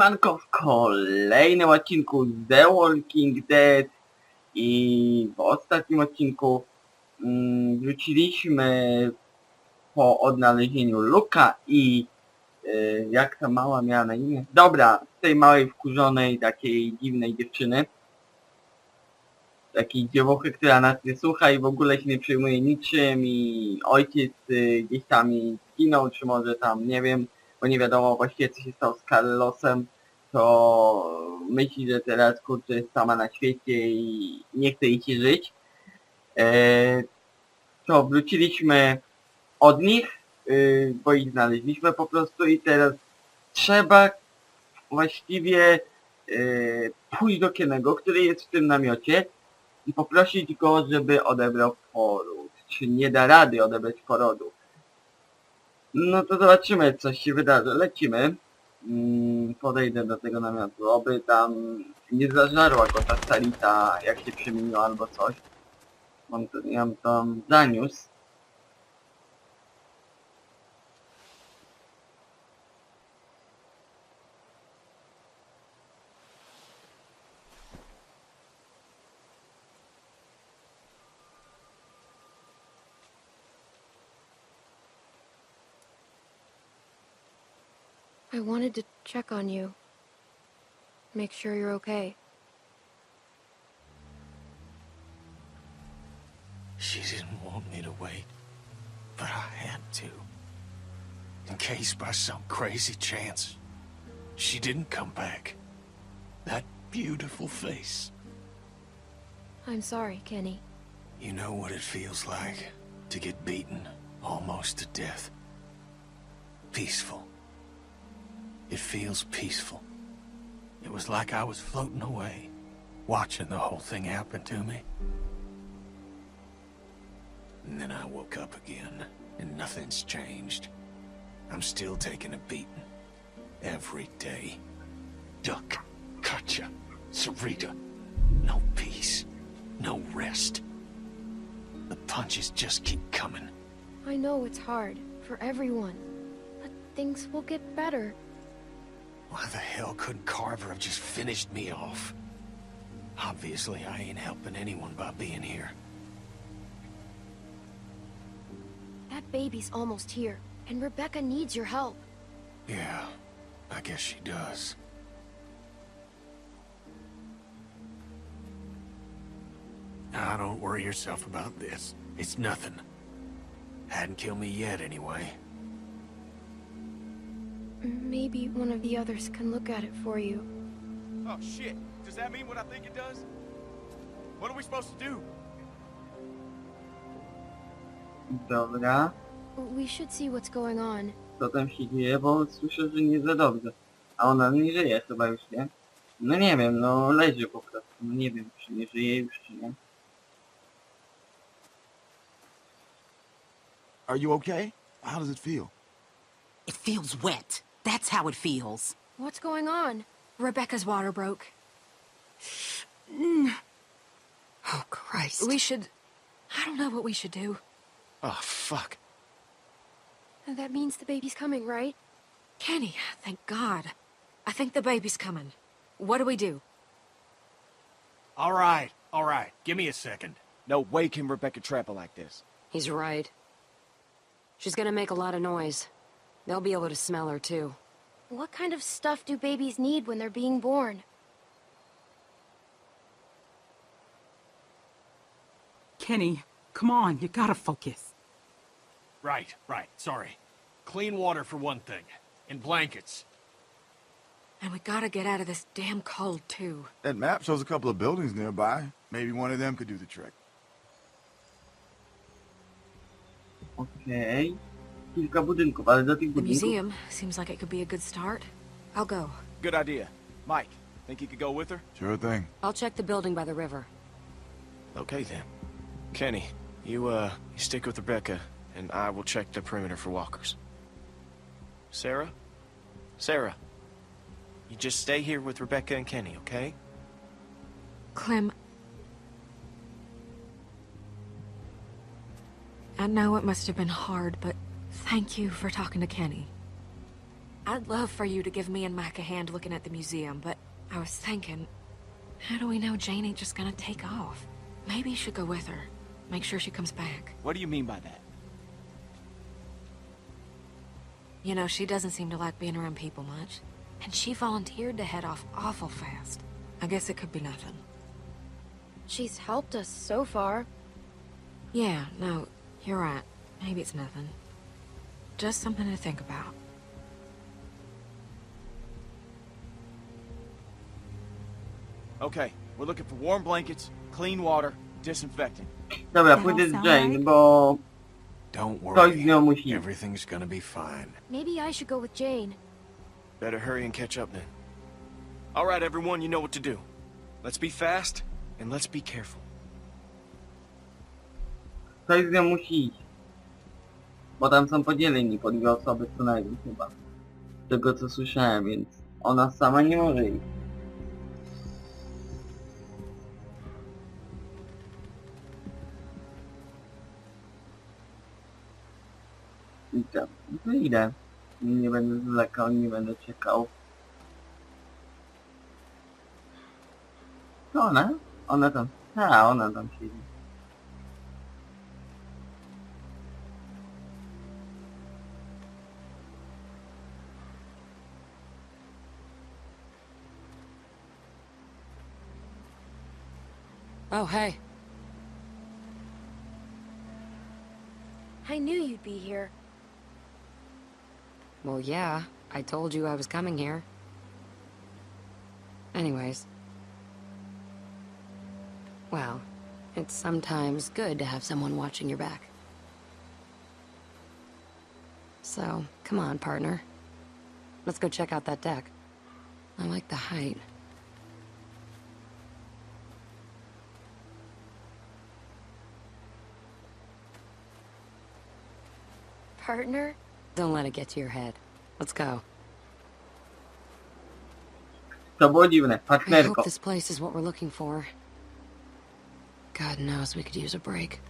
Siemanko w kolejnym odcinku The Walking Dead. I w ostatnim odcinku mm, wróciliśmy po odnalezieniu Luka i y, jak ta mała miała na imię? Dobra, tej małej wkurzonej takiej dziwnej dziewczyny. Takiej dziewuchy, która nas nie słucha i w ogóle się nie przejmuje niczym i ojciec y, gdzieś tam i zginął, czy może tam, nie wiem, bo nie wiadomo właściwie co się stało z Carlosem, to myśli, że teraz kurczę jest sama na świecie i nie chce jej się żyć. E, to wróciliśmy od nich, y, bo ich znaleźliśmy po prostu i teraz trzeba właściwie y, pójść do Kenego, który jest w tym namiocie i poprosić go, żeby odebrał poród. Czy nie da rady odebrać porodu. No to zobaczymy, co się wydarzy. Lecimy. Mm, podejdę do tego namiotu. Oby tam nie zażarła go ta salita, jak się przemieniła albo coś. Mam to, ja bym tam zaniósł. I wanted to check on you. Make sure you're okay. She didn't want me to wait, but I had to. In case by some crazy chance, she didn't come back. That beautiful face. I'm sorry, Kenny. You know what it feels like to get beaten almost to death. Peaceful. It feels peaceful. It was like I was floating away, watching the whole thing happen to me. And then I woke up again, and nothing's changed. I'm still taking a beating. Every day. Duck, Katja, Sarita. No peace. No rest. The punches just keep coming. I know it's hard for everyone, but things will get better. Why the hell couldn't Carver have just finished me off? Obviously, I ain't helping anyone by being here. That baby's almost here, and Rebecca needs your help. Yeah, I guess she does. Now, don't worry yourself about this. It's nothing. Hadn't killed me yet, anyway. Maybe one of the others can look at it for you. Oh shit! Does that mean what I think it does? What are we supposed to do? Dobra. We should see what's going on. Co tam się dzieje, bo słyszę, że nie za dobrze. A ona nie żyje chyba już, nie? No nie wiem, no leży po prostu. No nie wiem, czy nie żyje już, czy nie. Are you okay? How does it feel? It feels wet. That's how it feels. What's going on? Rebecca's water broke. Oh, Christ. We should... I don't know what we should do. Oh, fuck. That means the baby's coming, right? Kenny, thank God. I think the baby's coming. What do we do? All right, all right. Give me a second. No way can Rebecca trap her like this. He's right. She's gonna make a lot of noise. They'll be able to smell her, too. What kind of stuff do babies need when they're being born? Kenny, come on, you gotta focus. Right, right. Sorry. Clean water for one thing. And blankets. And we gotta get out of this damn cold, too. That map shows a couple of buildings nearby. Maybe one of them could do the trick. Okej. Kilka budynków, ale do tych The budynków... museum seems like it could be a good start. I'll go. Good idea. Mike, think you could go with her? Sure thing. I'll check the building by the river. Okay, then. Kenny, you, uh, you stick with Rebecca, and I will check the perimeter for walkers. Sarah? Sarah, you just stay here with Rebecca and Kenny, okay? Clem... I know it must have been hard, but thank you for talking to Kenny. I'd love for you to give me and Mac a hand looking at the museum, but I was thinking, how do we know Jane ain't just gonna take off? Maybe you should go with her. Make sure she comes back. What do you mean by that? You know, she doesn't seem to like being around people much. And she volunteered to head off awful fast. I guess it could be nothing. She's helped us so far. Yeah, no, you're right. Maybe it's nothing. Just something to think about. Okay, we're looking for warm blankets, clean water, disinfectant. Dobra, That pójdę all z sound Jane, bo Don't ktoś z worry. nią musi. Everything's gonna be fine. Maybe I should go with Jane. Better hurry and catch up then. All right, everyone, you know what to do. Let's be fast and let's be careful. Ktoś z nią musi iść. Bo tam są podzieleni po dwie osoby co najmniej chyba. Z tego co słyszałem, więc ona sama nie może iść. I? No to idę. Nie będę zwlekał, nie będę czekał. To ona? Ona tam... A, ona tam siedzi. Oh, hey. I knew you'd be here. Well, yeah. I told you I was coming here. Anyways. Well, it's sometimes good to have someone watching your back. So, come on, partner. Let's go check out that deck. I like the height. Partner? Don't let it get to your head. Let's go. To było dziwne. I hope this place is what we're looking for. God knows we could use a break.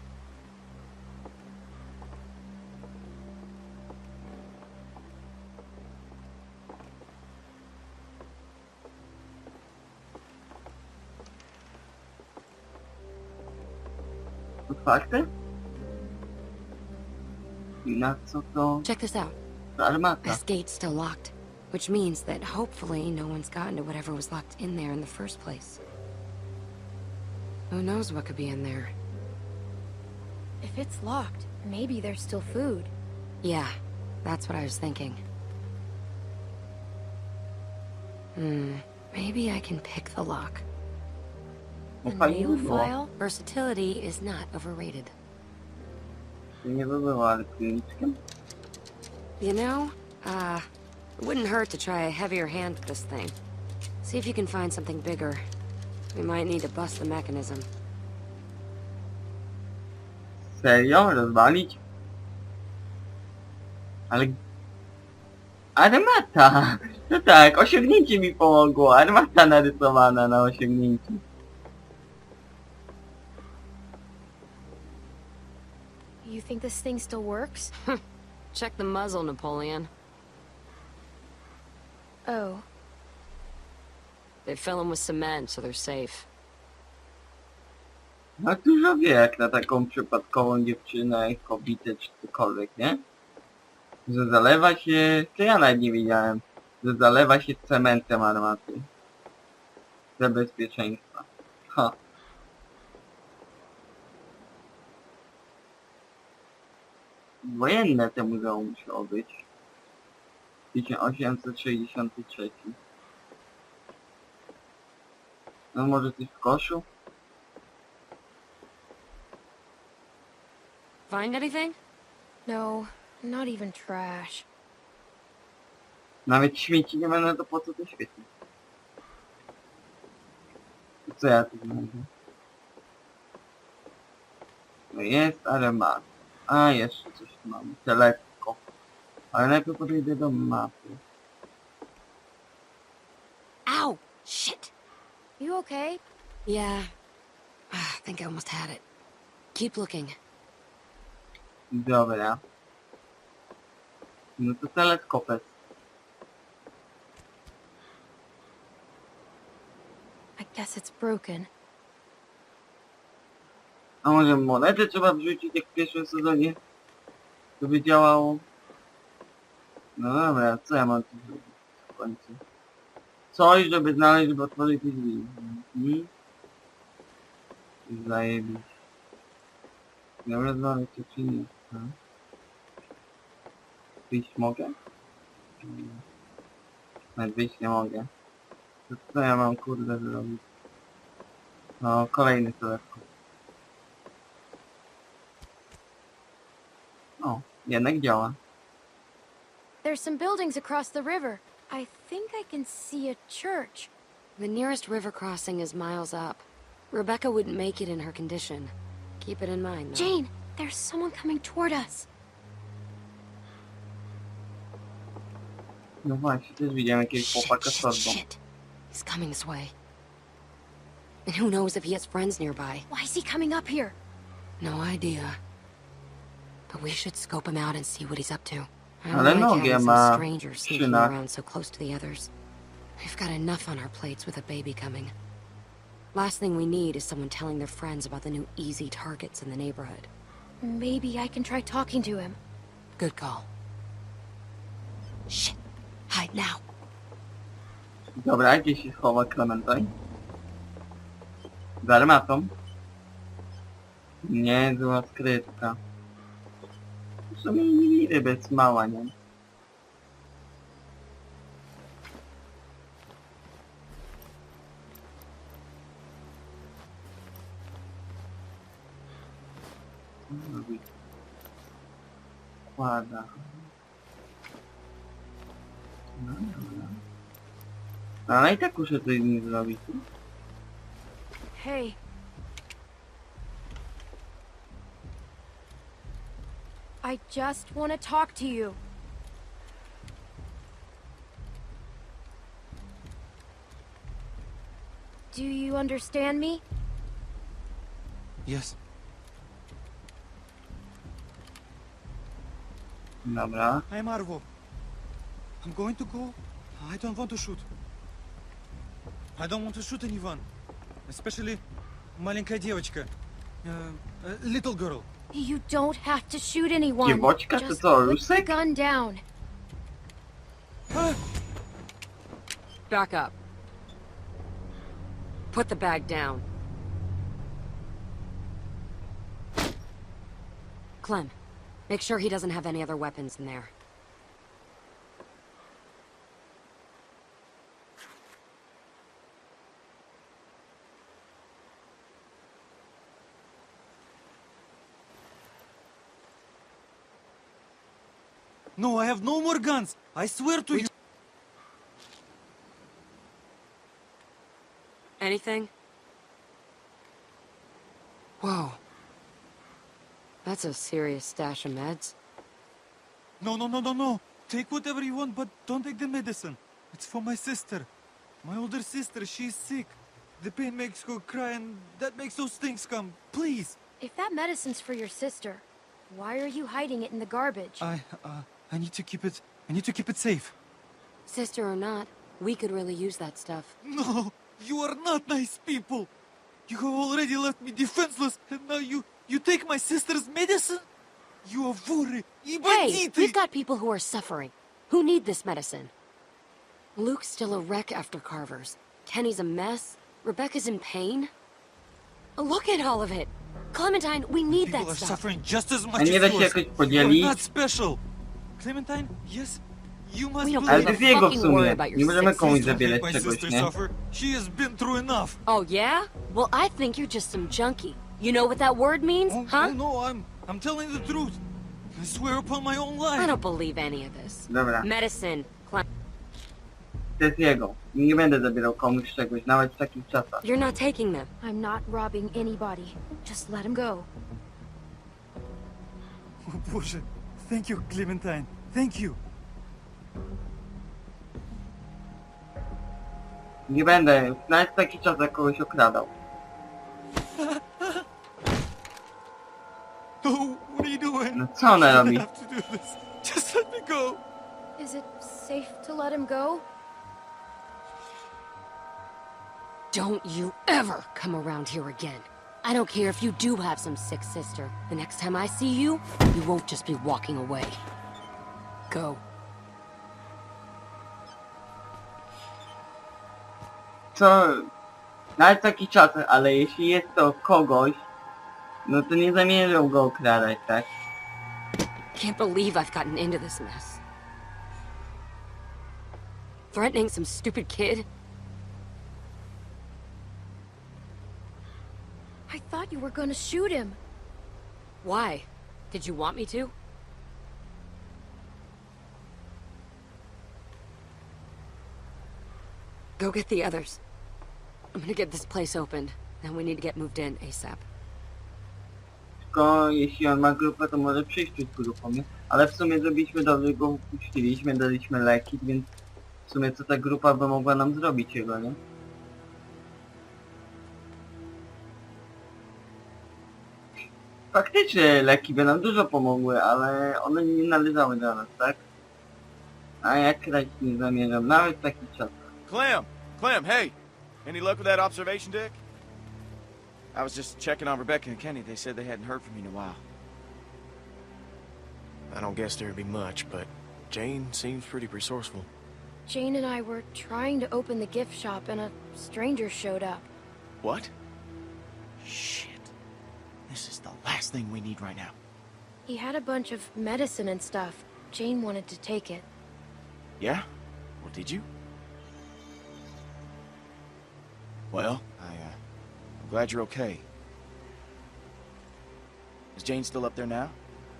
Otwarte? Na co to? Check this out. This gate's still locked, which means that hopefully no one's gotten to whatever was locked in there in the first place. Who knows what could be in there? If it's locked, maybe there's still food. Yeah, that's what I was thinking. Hmm, maybe I can pick the lock. No A fajnie nail file? Versatility is not overrated. Nie ale kliniczkiem. You know, uh, it wouldn't hurt to try a heavier hand with this thing. See if you can find something bigger. We might need to bust the mechanism. Serio? Rozwalić? Ale... Armata! No tak, osiągnięcie mi pomogło. Armata narysowana na osiągnięciu. Think this thing still works? Check the muzzle, Napoleon. Oh, They fill them with cement, so they're safe. No dużo wie jak na taką przypadkową dziewczynę, kobietę czy cokolwiek, nie? Że zalewa się... To ja nawet nie wiedziałem. Że zalewa się cementem armaty. Dla bezpieczeństwa. Ha. Wojenne to muzeum musiało być. 1863. No może coś w koszu? Find anything? no, not even trash. Nawet śmieci nie ma, no to po co to świeci? I Co ja tu znajdę? No jest, ale ma. A, jeszcze coś mam, te. Ale najpierw podejdę do mapy. Ow! Shit! You okay? Yeah. Ah, I think I almost had it. Keep looking. Dobra. No to teleskopes. I guess it's broken. A może monety trzeba wrzucić jak w pierwszym sezonie? Żeby działało? No dobra, co ja mam tu zrobić w końcu? Coś, żeby znaleźć, żeby otworzyć te drzwi. Mhm. Zajebić. Dobra, znaleźć to czy nie? Wyjść mogę? Nawet wyjść nie mogę. To co ja mam kurde zrobić? No, kolejny telefon. Jednak działa. There's some buildings across the river. I think I can see a church. The nearest river crossing is miles up. Rebecca wouldn't make it in her condition. Keep it in mind, though. Jane, there's someone coming toward us. No właśnie, też widziałem jakiegoś chłopaka z shit, torbą. shit. He's coming this way. And who knows if he has friends nearby. Why is he coming up here? No idea. But we should scope him out and see what he's up to. I don't Ale like nogę having some ma strangers w sneaking szynach. around so close to the others. We've got enough on our plates with a baby coming. Last thing we need is someone telling their friends about the new easy targets in the neighborhood. Maybe I can try talking to him. Good call. Shit. Hide now. Dobra, gdzie się schowa Clementine? Za armatą? Nie, była skrytka. W sumie nie ryby jest mała, nie? Kłada. No dobra. No, Ale i tak muszę coś z nim zrobić. Hey. I just want to talk to you. Do you understand me? Yes. Dobra. I'm Arvo. I'm going to go. I don't want to shoot. I don't want to shoot anyone. Especially маленькая девочка. Uh, uh, little girl. You don't have to shoot anyone. Dzieweczka to Just co, put the Rusek? gun down. Back up. Put the bag down. Clem, make sure he doesn't have any other weapons in there. No, I have no more guns. I swear to you. Anything? Whoa. That's a serious stash of meds. No, no, no, no, no. Take whatever you want, but don't take the medicine. It's for my sister. My older sister, she's sick. The pain makes her cry and that makes those things come. Please. If that medicine's for your sister, why are you hiding it in the garbage? I, uh, I need to keep it, I need to keep it safe. Sister or not, we could really use that stuff. No, you are not nice people. You have already left me defenseless, and now you, you take my sister's medicine? You are воры и Hey, бандиты! we've got people who are suffering, who need this medicine. Luke's still a wreck after Carver's. Kenny's a mess. Rebecca's in pain. Look at all of it. Clementine, we need People that are stuff. suffering just as A Clementine, yes, you must We Ale to believe jest jego w sumie. Nie możemy komuś life. zabierać czegoś, nie? She has been through enough. Oh, yeah? Well, I think you're just some junkie. You know what that word means, Oh, oh, huh? no, I'm I'm telling the truth. I swear upon my own life. I don't believe any of this. Dobra, Medicine. Cli- to jest jego. Nie będę zabierał komuś czegoś, nawet w takich czasach. You're not taking them. I'm not robbing anybody. Just let him go. O Boże, thank you, Clementine. Thank you. Nie będę, nawet w takich czasach kogoś okradał. No, what are you doing? No co ona I robi? have to do this. Just let me go. Is it safe to let him go? Don't you ever come around here again. I don't care if you do have some sick sister. The next time I see you, you won't just be walking away. Go. Co... Nawet taki czas, ale jeśli jest to kogoś, no to nie zamierzą go okradać, tak? Can't believe I've gotten into this mess. Threatening some stupid kid? Thought you were gonna shoot him. Why? Did you want me to? Go get the others. I'm gonna get this place opened. Then we need to get moved in ASAP. Tylko jeśli on ma grupę, to może przyjść tu z grupą, nie? Ale w sumie zrobiliśmy dobrze, go upuściliśmy, daliśmy leki, więc w sumie co ta grupa by mogła nam zrobić jego, nie? Faktycznie leki by nam dużo pomogły, ale one nie należały do nas, tak? A ja kraść nie zamierzam, nawet w takich czasach. Clem! Clem, hey! Any luck with that observation deck? I was just checking on Rebecca and Kenny. They said they hadn't heard from you in a while. I don't guess there'd be much, but Jane seems pretty resourceful. Jane and I were trying to open the gift shop and a stranger showed up. What? Shit. This is the last thing we need right now. He had a bunch of medicine and stuff. Jane wanted to take it. Yeah? Well, did you? Well, I, uh, I'm glad you're okay. Is Jane still up there now?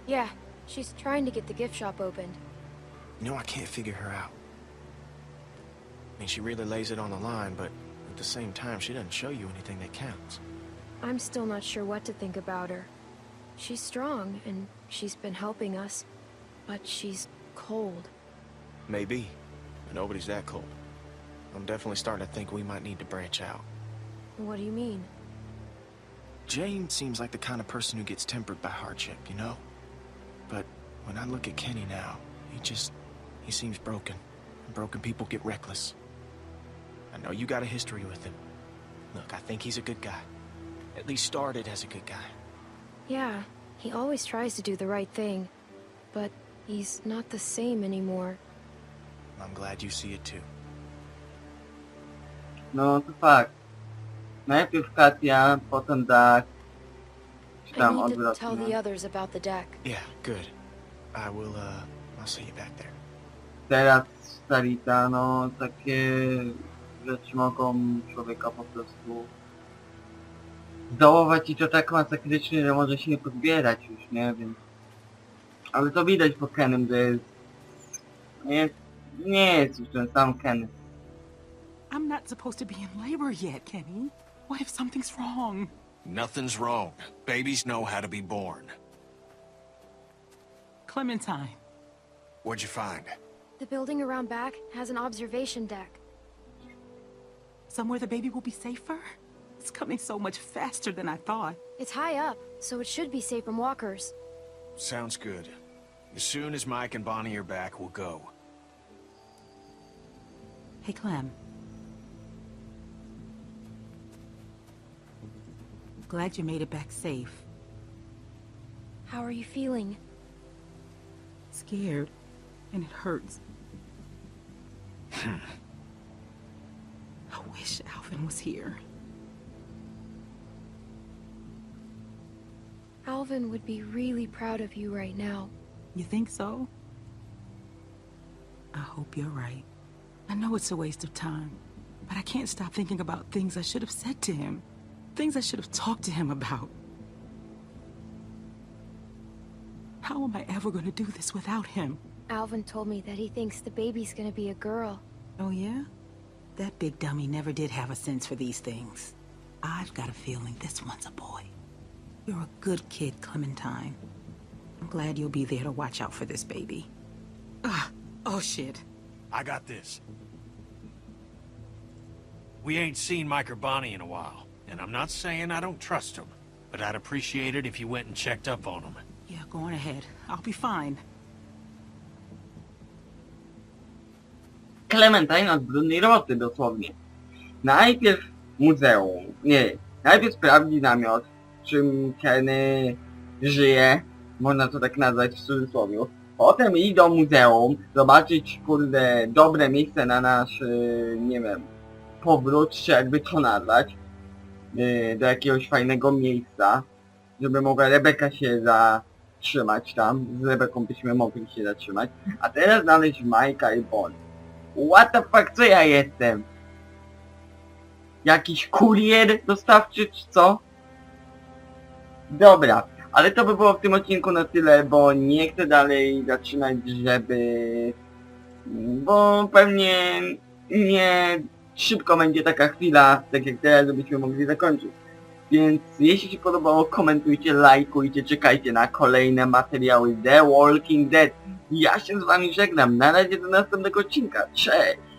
Yeah, she's trying to get the gift shop opened. You know, I can't figure her out. I mean, she really lays it on the line, but at the same time, she doesn't show you anything that counts. I'm still not sure what to think about her. She's strong, and she's been helping us, but she's cold. Maybe, but nobody's that cold. I'm definitely starting to think we might need to branch out. What do you mean? Jane seems like the kind of person who gets tempered by hardship, you know? But when I look at Kenny now, he just... he seems broken. And broken people get reckless. I know you got a history with him. Look, I think he's a good guy. At least started as a good guy. Yeah, he always tries to do the right thing, but he's not the same anymore. I'm glad you see it too. No to fakt. Najpierw Katia, potem Dak. Czy I tam need to odwrotnie. tell the others about the deck. Yeah, good. I will, uh, I'll see you back there. Teraz Starita, no takie rzeczy mogą człowieka po prostu zdołować i to tak masakrycznie, że może się nie podbierać już, nie? Więc... Ale to widać po Kenem, że jest... Nie, nie jest już ten sam Ken. I'm not supposed to be in labor yet, Kenny. What if something's wrong? Nothing's wrong. Babies know how to be born. Clementine. What'd you find? The building around back has an observation deck. Somewhere the baby will be safer? It's coming so much faster than I thought. It's high up, so it should be safe from walkers. Sounds good. As soon as Mike and Bonnie are back, we'll go. Hey, Clem. Glad you made it back safe. How are you feeling? Scared. And it hurts. Hmm. I wish Alvin was here. Alvin would be really proud of you right now. You think so? I hope you're right. I know it's a waste of time, but I can't stop thinking about things I should have said to him. Things I should have talked to him about. How am I ever going to do this without him? Alvin told me that he thinks the baby's gonna be a girl. Oh, yeah? That big dummy never did have a sense for these things. I've got a feeling this one's a boy. You're a good kid, Clementine. I'm glad you'll be there to watch out for this baby. Ah, oh shit. I got this. We ain't seen Mike or Bonnie in a while, and I'm not saying I don't trust them, but I'd appreciate it if you went and checked up on them. Yeah, go on ahead. I'll be fine. Clementine od brudnej roboty dosłownie. Najpierw muzeum. Nie, najpierw sprawdzi namiot, w czym Kenny żyje, można to tak nazwać w cudzysłowie. Potem iść do muzeum, zobaczyć, kurde, dobre miejsce na nasz, yy, nie wiem, powrót, czy jakby to nazwać, yy, do jakiegoś fajnego miejsca, żeby mogła Rebeka się zatrzymać tam, z Rebeką byśmy mogli się zatrzymać, a teraz znaleźć Majka i Bonnie. What the fuck, co ja jestem? Jakiś kurier dostawczy, czy co? Dobra, ale to by było w tym odcinku na tyle, bo nie chcę dalej zaczynać, żeby... Bo pewnie nie szybko będzie taka chwila, tak jak teraz, żebyśmy mogli zakończyć. Więc jeśli się podobało, komentujcie, lajkujcie, czekajcie na kolejne materiały The Walking Dead. Ja się z wami żegnam, na razie do następnego odcinka, cześć!